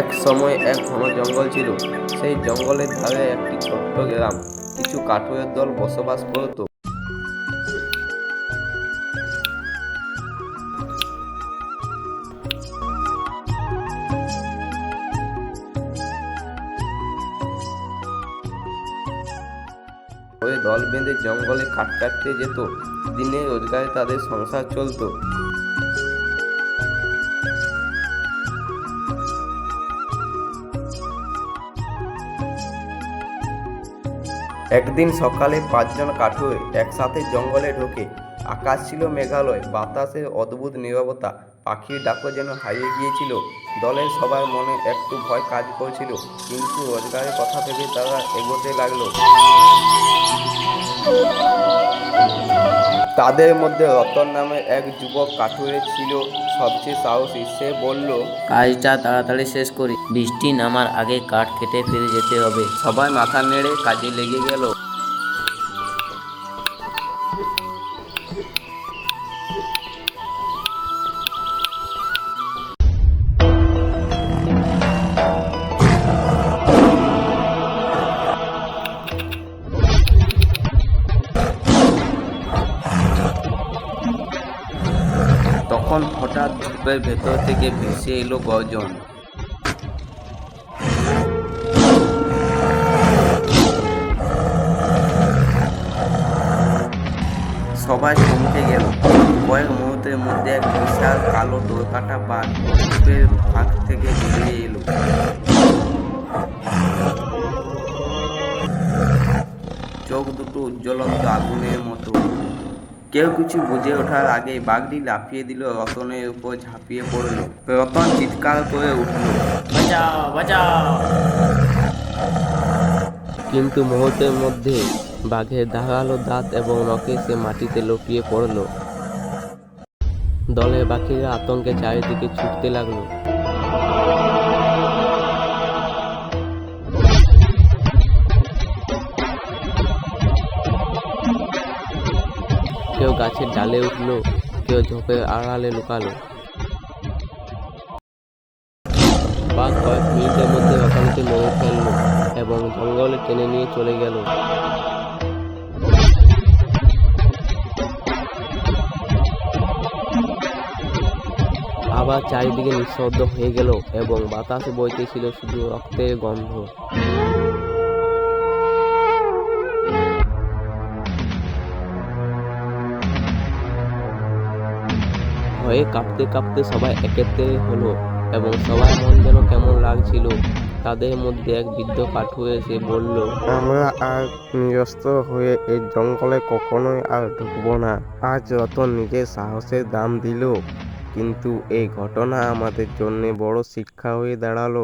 এক সময় এক ঘন জঙ্গল ছিল। সেই জঙ্গলের ধারে একটি ছোট্ট গ্রাম। কিছু কাঠুরের দল বসবাস করত। দল বেঁধে জঙ্গলে কাঠ কাটতে যেত। দিনে রোজগারে তাদের সংসার চলতো। একদিন সকালে পাঁচজন কাঠুরে একসাথে জঙ্গলে ঢোকে আকাশ ছিল মেঘালয় বাতাসের অদ্ভুত নীরবতা পাখির ডাকও যেন হারিয়ে গিয়েছিল। দলের সবার মনে একটু ভয় কাজ করছিল, কিন্তু রোজগারের কথা ভেবে তারা এগোতে লাগল। তাদের মধ্যে রতন নামে এক যুবক কাঠুরে ছিল সবচেয়ে সাহসী। সে বলল, কাজটা তাড়াতাড়ি শেষ করি। বৃষ্টি নামার আগে কাঠ কেটে ফিরে যেতে হবে। সবাই মাথা নেড়ে কাজে লেগে গেল। হঠাৎ ঝোপের ভেতর থেকে ভেসে এলো গর্জন। সবাই থমকে গেল। কয়েক মুহূর্তের মধ্যে এক বিশাল কালো দোরকাটা বাঘ ঝোপের ফাঁক থেকে বেরিয়ে এলো। চোখ দুটো উজ্জ্বলন্ত আগুনের মতো। কেউ কিছু বুঝে ওঠার আগে বাঘটি লাফিয়ে দিল, রতনের উপর ঝাঁপিয়ে পড়ল। রতন চিৎকার করে উঠল কিন্তু মুহূর্তের মধ্যে বাঘের ধারালো দাঁত এবং নখে সে মাটিতে লুটিয়ে পড়ল। দলের বাকিরা আতঙ্কে চারিদিকে ছুটতে লাগল। কেউ গাছের ডালে উঠল, কেউ ঝোপের আড়ালে লুকালো। বাঘ কয়েক মিনিটের মধ্যে রতনকে মেরে ফেলল এবং জঙ্গলে টেনে নিয়ে চলে গেল। আবার চারিদিকে নিঃশব্দ হয়ে গেল এবং বাতাসে বইতেছিল শুধু রক্তের গন্ধ। ভয়ে কাঁপতে কাঁপতে সবাই একত্রে হলো এবং সবার মন যেন কেমন লাগছিল। তাদের মধ্যে এক বৃদ্ধ পাঠু এসে বলল, আমরা আর নিরস্ত হয়ে এই জঙ্গলে কখনোই আর ঢুকবো না। আজ যত নিজের সাহসের দাম দিল, কিন্তু এই ঘটনা আমাদের জন্য বড় শিক্ষা হয়ে দাঁড়াল।